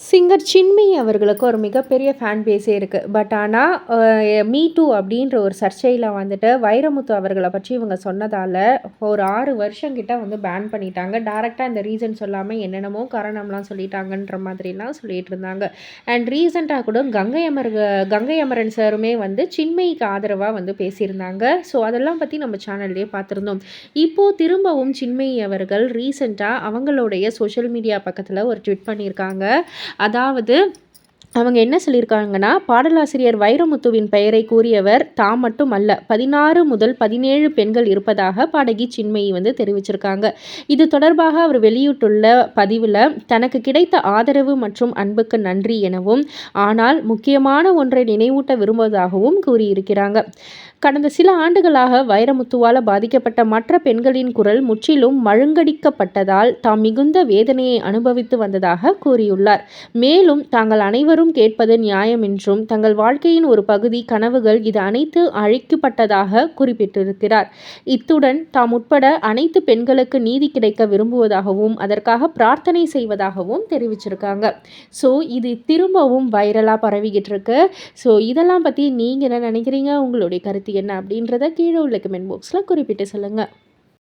Singer சின்மி அவர்களுக்கு ஒரு மிகப்பெரிய ஃபேன் பேஸே இருக்குது பட் ஆனால் மீ டூ அப்படின்ற ஒரு சர்ச்சையில் வந்துட்டு வைரமுத்து அவர்களை பற்றி இவங்க சொன்னதால் ஒரு ஆறு வருஷம் கிட்ட வந்து பேன் பண்ணிட்டாங்க. டேரெக்டாக இந்த ரீசன் சொல்லாமல் என்னென்னமோ காரணம்லாம் சொல்லிட்டாங்கன்ற மாதிரிலாம் சொல்லிட்டு இருந்தாங்க. அண்ட் ரீசெண்டாக கூட கங்கை அமர் கங்கை அமரன் சாருமே வந்து சின்மைக்கு ஆதரவாக வந்து பேசியிருந்தாங்க. ஸோ அதெல்லாம் பற்றி நம்ம சேனல்லே பார்த்துருந்தோம். இப்போது திரும்பவும் சின்மை அவர்கள் ரீசெண்டாக அவங்களுடைய சோஷியல் மீடியா பக்கத்தில் ஒரு ட்விட் பண்ணியிருக்காங்க. அதாவது அவங்க என்ன சொல்லியிருக்காங்கன்னா பாடலாசிரியர் வைரமுத்துவின் பெயரை கூறியவர் தாம் மட்டும் அல்ல பதினாறு முதல் பதினேழு பெண்கள் இருப்பதாக பாடகி சின்மயி வந்து தெரிவிச்சிருக்காங்க. இது தொடர்பாக அவர் வெளியிட்டுள்ள பதிவில் தனக்கு கிடைத்த ஆதரவு மற்றும் அன்புக்கு நன்றி எனவும் ஆனால் முக்கியமான ஒன்றை நினைவூட்ட விரும்புவதாகவும் கூறியிருக்கிறாங்க. கடந்த சில ஆண்டுகளாக வைரமுத்துவால் பாதிக்கப்பட்ட மற்ற பெண்களின் குரல் முற்றிலும் மழுங்கடிக்கப்பட்டதால் தாம் மிகுந்த வேதனையை அனுபவித்து வந்ததாக கூறியுள்ளார். மேலும் தாங்கள் அனைவரும் கேட்பது நியாயம் என்றும் தங்கள் வாழ்க்கையின் ஒரு பகுதி கனவுகள் இது அனைத்து அழைக்கப்பட்டதாக குறிப்பிட்டிருக்கிறார். இத்துடன் தாம் உட்பட அனைத்து பெண்களுக்கு நீதி கிடைக்க விரும்புவதாகவும் அதற்காக பிரார்த்தனை செய்வதாகவும் தெரிவிச்சிருக்காங்க. ஸோ இது திரும்பவும் வைரலாக பரவிக்கிட்டு இருக்கு ஸோ இதெல்லாம் பற்றி நீங்கள் என்ன நினைக்கிறீங்க? உங்களுடைய கருத்து என்ன அப்படின்றத கீழே உள்ள கமெண்ட் பாக்ஸில் குறிப்பிட்டு சொல்லுங்கள்